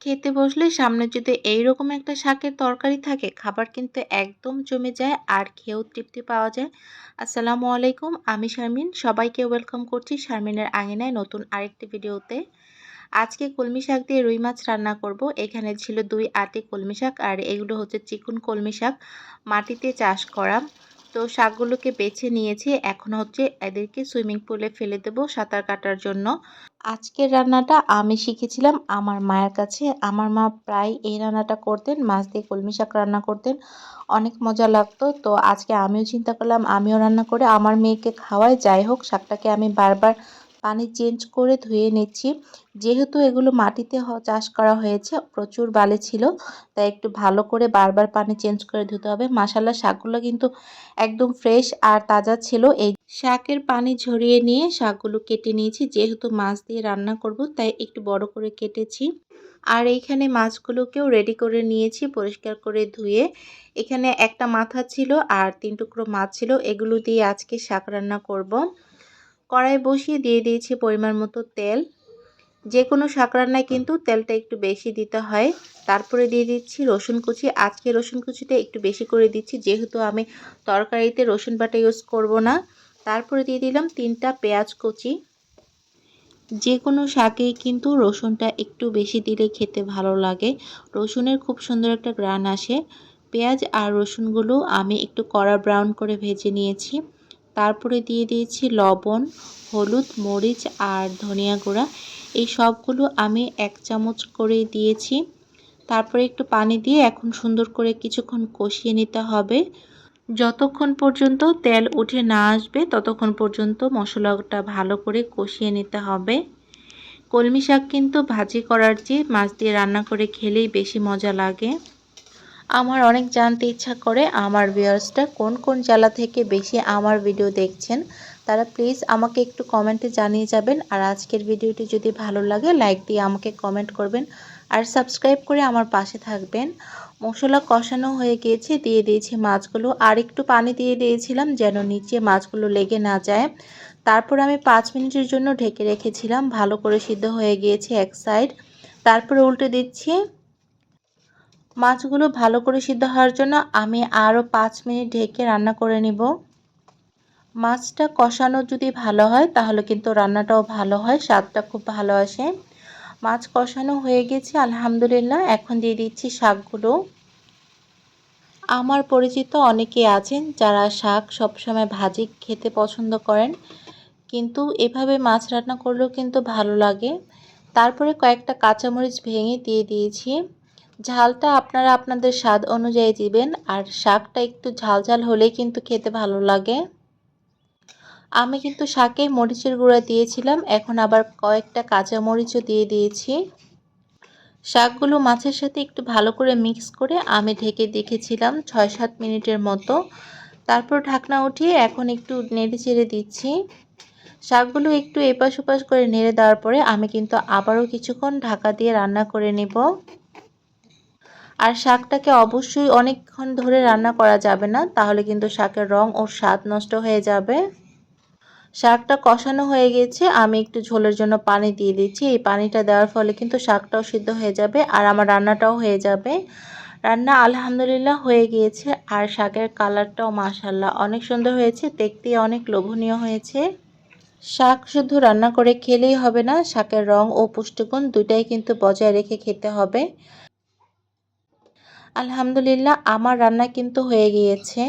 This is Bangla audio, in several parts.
খেতে বসলে সামনে যদি এইরকম একটা শাকের তরকারি থাকে, খাবার কিন্তু একদম জমে যায় আর খেয়েও তৃপ্তি পাওয়া যায়। আসসালামু আলাইকুম, আমি শারমিন। সবাইকে ওয়েলকাম করছি শারমিনের আঙিনায় নতুন আরেকটি ভিডিওতে। আজকে কলমি শাক দিয়ে রুই মাছ রান্না করব। এখানে ছিল দুই আটি কলমি শাক আর এগুলো হচ্ছে চিকুন কলমি শাক। মাটিতে চাষ করা। তো শাকগুলোকে বেছে নিয়েছি। এখন হচ্ছে এদেরকে সুইমিং পুলে ফেলে দেব সাঁতার কাটার জন্য। আজকের রান্নাটা আমি শিখেছিলাম আমার মায়ের কাছে। আমার মা প্রায় এই রান্নাটা করতেন, মাছ দিয়ে কলমি শাক রান্না করতেন। অনেক মজা লাগতো। তো আজকে আমিও চিন্তা করলাম, আমিও রান্না করে আমার মেয়েকে খাওয়াই। যাই হোক, শাকটাকে আমি বারবার পানি চেঞ্জ করে ধুয়ে নিচ্ছি। যেহেতু এগুলো মাটিতে চাষ করা হয়েছে, প্রচুর বালি ছিল, তাই একটু ভালো করে বারবার পানি চেঞ্জ করে ধুতে হবে। মাসাল্লা শাকগুলো কিন্তু একদম ফ্রেশ আর তাজা ছিল। এই শাকের পানি ঝরিয়ে নিয়ে শাকগুলো কেটে নিয়েছি। যেহেতু মাছ দিয়ে রান্না করব, তাই একটু বড় করে কেটেছি। আর এইখানে মাছগুলোকেও রেডি করে নিয়েছি, পরিষ্কার করে ধুয়ে। এখানে একটা মাথা ছিল আর তিন টুকরো মাছ ছিল। এগুলো দিয়ে আজকে শাক রান্না করব। কড়াই বসিয়ে দিয়ে দিয়েছি পরিমাণ মতো তেল। যে কোনো শাক রান্নায় কিন্তু তেলটা একটু বেশি দিতে হয়। তারপরে দিয়ে দিচ্ছি রসুন কুচি। আজকে রসুন কুচিটা একটু বেশি করে দিচ্ছি, যেহেতু আমি তরকারিতে রসুন বাটা ইউজ করব না। তারপরে দিয়ে দিলাম তিনটা পেঁয়াজ কুচি। যে কোনো শাকেই কিন্তু রসুনটা একটু বেশি দিলে খেতে ভালো লাগে। রসুনের খুব সুন্দর একটা গ্রান আসে। পেঁয়াজ আর রসুনগুলো আমি একটু কড়া ব্রাউন করে ভেজে নিয়েছি। তারপরে দিয়ে দিয়েছি লবণ, হলুদ, মরিচ আর ধনিয়া গুঁড়া। এই সবগুলো আমি এক চামচ করে দিয়েছি। তারপরে একটু পানি দিয়ে এখন সুন্দর করে কিছুক্ষণ কষিয়ে নিতে হবে। যতক্ষণ পর্যন্ত তেল উঠে না আসবে, ততক্ষণ পর্যন্ত মশলাটা ভালো করে কষিয়ে নিতে হবে। কলমি শাক কিন্তু ভাজি করার চেয়ে মাছ দিয়ে রান্না করে খেলেই বেশি মজা লাগে। আমার অনেক জানতে ইচ্ছা করে আমার ভিউয়ার্সটা কোন কোন জেলা থেকে বেশি আমার ভিডিও দেখছেন, তারা প্লিজ আমাকে একটু কমেন্টে জানিয়ে যাবেন। আর আজকের ভিডিওটি যদি ভালো লাগে লাইক দিয়ে আমাকে কমেন্ট করবেন। আর সাবস্ক্রাইব করে আমার পাশে থাকবেন। মশলা কষানো হয়ে গিয়েছে, দিয়ে দিয়েছি মাছগুলো। আর একটু পানি দিয়ে দিয়েছিলাম যেন নিচে মাছগুলো লেগে না যায়। তারপর আমি পাঁচ মিনিটের জন্য ঢেকে রেখেছিলাম। ভালো করে সিদ্ধ হয়ে গিয়েছে এক সাইড তারপরে উল্টে দিচ্ছি মাছগুলো ভালো করে সিদ্ধ হওয়ার জন্য আমি আরও পাঁচ মিনিট ঢেকে রান্না করে নিব। মাছটা কষানো যদি ভালো হয়, তাহলে কিন্তু রান্নাটাও ভালো হয়, স্বাদটা খুব ভালো আসে। মাছ কষানো হয়ে গেছে, আলহামদুলিল্লাহ। এখন দিয়ে দিচ্ছি শাকগুলো। আমার পরিচিত অনেকে আছেন যারা শাক সবসময় ভাজি খেতে পছন্দ করেন, কিন্তু এভাবে মাছ রান্না করলেও কিন্তু ভালো লাগে। তারপরে কয়েকটা কাঁচামরিচ ভেঙে দিয়ে দিয়েছি। ঝালটা আপনারা আপনাদের স্বাদ অনুযায়ী দিবেন, আর শাকটা একটু ঝাল ঝাল হলেই কিন্তু খেতে ভালো লাগে। আমি কিন্তু শাকে মরিচের গুঁড়া দিয়েছিলাম, এখন আবার কয়েকটা কাঁচা মরিচও দিয়ে দিয়েছি। শাকগুলো মাছের সাথে একটু ভালো করে মিক্স করে আমি ঢেকে দেখেছিলাম ছয় সাত মিনিটের মতো। তারপর ঢাকনা উঠিয়ে এখন একটু নেড়ে চেড়ে দিচ্ছি। শাকগুলো একটু এপাশ ওপাশ করে নেড়ে দেওয়ার পরে আমি কিন্তু আবারও কিছুক্ষণ ঢাকা দিয়ে রান্না করে নেব। আর শাকটাকে অবশ্যই অনেকক্ষণ ধরে রান্না করা যাবে না, তাহলে কিন্তু শাকের রং ও স্বাদ নষ্ট হয়ে যাবে। শাকটা কষানো হয়ে গেছে, আমি একটু ঝোলের জন্য পানি দিয়ে দিচ্ছি। এই পানিটা দেওয়ার ফলে কিন্তু শাকটাও সিদ্ধ হয়ে যাবে আর আমার রান্নাটাও হয়ে যাবে। রান্না আলহামদুলিল্লাহ হয়ে গিয়েছে আর শাকের কালারটাও মাশাল্লাহ অনেক সুন্দর হয়েছে, দেখতে অনেক লোভনীয় হয়েছে। শাক শুধু রান্না করে খেলেই হবে না, শাকের রং ও পুষ্টিগুণ দুটাই কিন্তু বজায় রেখে খেতে হবে। আলহামদুলিল্লাহ, আমার রান্না কিন্তু হয়ে গিয়েছে।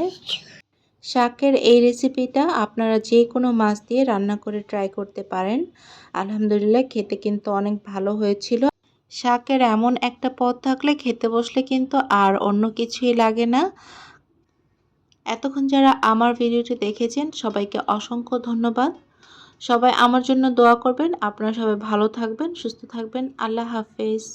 শাকের এই রেসিপিটা আপনারা যে কোনো মাছ দিয়ে রান্না করে ট্রাই করতে পারেন। আলহামদুলিল্লাহ, খেতে কিন্তু অনেক ভালো হয়েছিল। শাকের এমন একটা পদ থাকলে খেতে বসলে কিন্তু আর অন্য কিছুই লাগে না। এতক্ষণ যারা আমার ভিডিওটি দেখেছেন, সবাইকে অসংখ্য ধন্যবাদ। সবাই আমার জন্য দোয়া করবেন। আপনারা সবাই ভালো থাকবেন, সুস্থ থাকবেন। আল্লাহ হাফেজ।